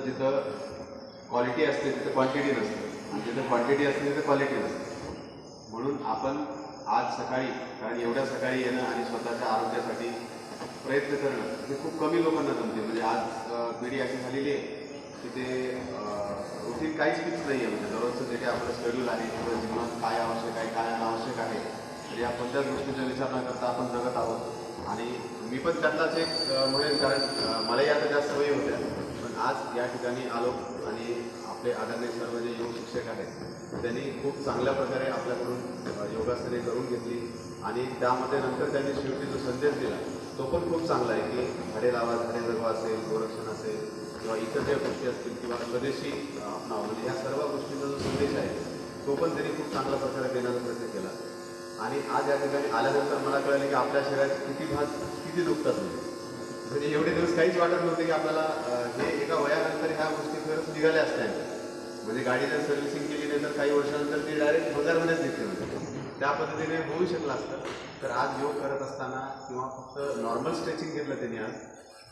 तर जिथं क्वालिटी असते तिथं क्वांटिटी नसते. आणि जिथं क्वांटिटी असते तिथं क्वालिटी नसते. म्हणून आपण आज सकाळी कारण एवढ्या सकाळी येणं आणि स्वतःच्या आरोग्यासाठी प्रयत्न करणं हे खूप कमी लोकांना जमते. म्हणजे आज पिढी अशी झालेली आहे की ते रुटीन काहीच फिक्स नाही आहे म्हणजे दररोजचं जे काही आपलं शेड्यूल आहे किंवा जीवनात काय आवश्यक आहे काय अनावश्यक आहे तर या कोणत्याच गोष्टीचा विचार न करता आपण जगत आहोत. आणि मी पण त्यातलाच एक म्हणेन कारण मलाही आता जास्त वय होत्या आज या ठिकाणी आलो आणि आपले आदरणीय सर्व जे योग शिक्षक आहेत त्यांनी खूप चांगल्या प्रकारे आपल्याकडून योगासने करून घेतली आणि त्यामध्ये नंतर त्यांनी शेवटी जो संदेश दिला तो पण खूप चांगला आहे की झाडे लावा झाडे जगवा असेल गोरक्षण असेल किंवा इतर ज्या गोष्टी असतील किंवा स्वदेशी अपनाव म्हणजे ह्या सर्व गोष्टींचा जो संदेश आहे तो पण त्यांनी खूप चांगल्या प्रकारे देण्याचा प्रयत्न केला. आणि आज या ठिकाणी आल्यानंतर मला कळलं की आपल्या शरीरात किती भाग किती दुखतात म्हणजे. म्हणजे एवढे दिवस काहीच वाटत नव्हते की आपल्याला हे एका वयानंतर ह्या गोष्टी खरंच निघाल्या असत्या. म्हणजे गाडी जर सर्व्हिसिंग केली नाही तर काही वर्षानंतर ती डायरेक्ट भंगारमध्येच निघते म्हणजे त्या पद्धतीने होऊ शकलं असतं. तर आज योग करत असताना किंवा फक्त नॉर्मल स्ट्रेचिंग घेतलं त्यांनी आज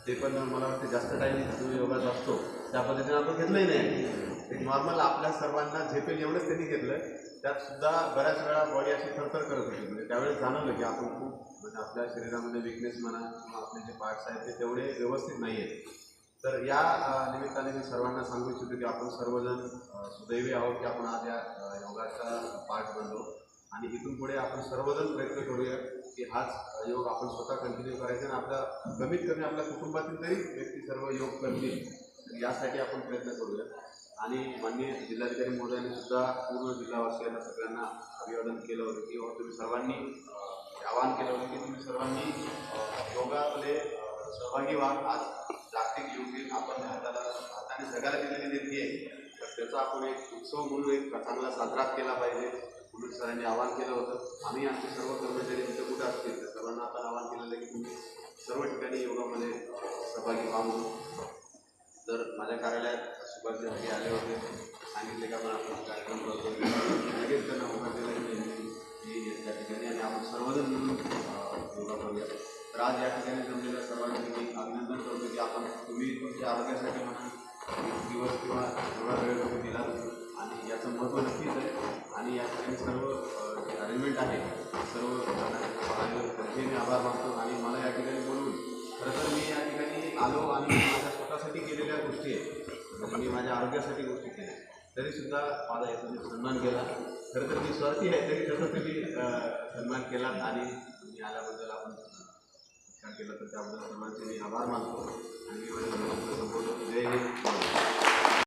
ते पण मला वाटतं जास्त टाईम जो योगाचा असतो. त्या पद्धतीने आपण घेतलंही नाही. एक नॉर्मल आपल्या सर्वांना झेपेल एवढंच त्यांनी घेतलं त्यात सुद्धा बऱ्याच वेळा बॉडी अशी थरथर करत होती. म्हणजे त्यावेळेस जाणवलं की आपण खूप म्हणजे आपल्या शरीरामध्ये विकनेस म्हणा किंवा आपले जे पार्ट्स आहेत ते तेवढे व्यवस्थित नाही आहेत तर या निमित्ताने मी सर्वांना सांगू इच्छितो की आपण सर्वजण सुदैवी आहोत की आपण आज या योगाचा पार्ट बनलो. आणि इथून पुढे आपण सर्वजण प्रयत्न करूया. की हाच योग आपण स्वतः कंटिन्यू करायचा आणि आपल्या कमीत कमी आपल्या कुटुंबातील तरी व्यक्ती सर्व योग करतील. यासाठी आपण प्रयत्न करूया. आणि माननीय जिल्हाधिकारी महोदयांनी सुद्धा पूर्ण जिल्हावासियांना सगळ्यांना अभिवादन केलं होतं की हो, तुम्ही सर्वांनी आवाहन केलं होतं की तुम्ही सर्वांनी योगामध्ये सहभागी व्हा. आज जागतिक योग दिन आपण भारताला भारताने जगाला दिलेली देणगी आहे. तर त्याचा आपण एक उत्सव म्हणून एक चांगला साजरा केला पाहिजे. म्हणून सरांनी आवाहन केलं होतं. आम्ही आमचे सर्व कर्मचारी तिथं कुठं असतील? तर सर्वांना आपण आवाहन केलेलं आहे की तुम्ही सर्व ठिकाणी योगामध्ये सहभागी व्हा म्हणून. तर माझ्या कार्यालयात सुभाषसाठी आले होते सांगितले का आपण आपण कार्यक्रम करतो लगेच त्यांना होकार दिला की त्या ठिकाणी आणि आपण सर्वजण म्हणून योगा करूया. तर आज या ठिकाणी जमलेल्या सर्वांनी मी अभिनंदन करतो की आपण तुम्ही तुमच्या आरोग्यासाठी म्हणा दिवस किंवा श्रद्धेने आभार मानतो आणि मला या ठिकाणी बोलून खरं तर मी या ठिकाणी आलो आणि माझ्या स्वतःसाठी केलेल्या गोष्टी आहेत. म्हणजे मी माझ्या आरोग्यासाठी गोष्टी केल्या. तरीसुद्धा माझा याचा मी सन्मान केला. खरं तर मी स्वार्थी आहे तरी तसं तुम्ही सन्मान केला आणि तुम्ही आल्याबद्दल आपण विचार केला तर त्याबद्दल सर्वांचे मी आभार मानतो. आणि मी माझ्या संपवतो जय हिंद.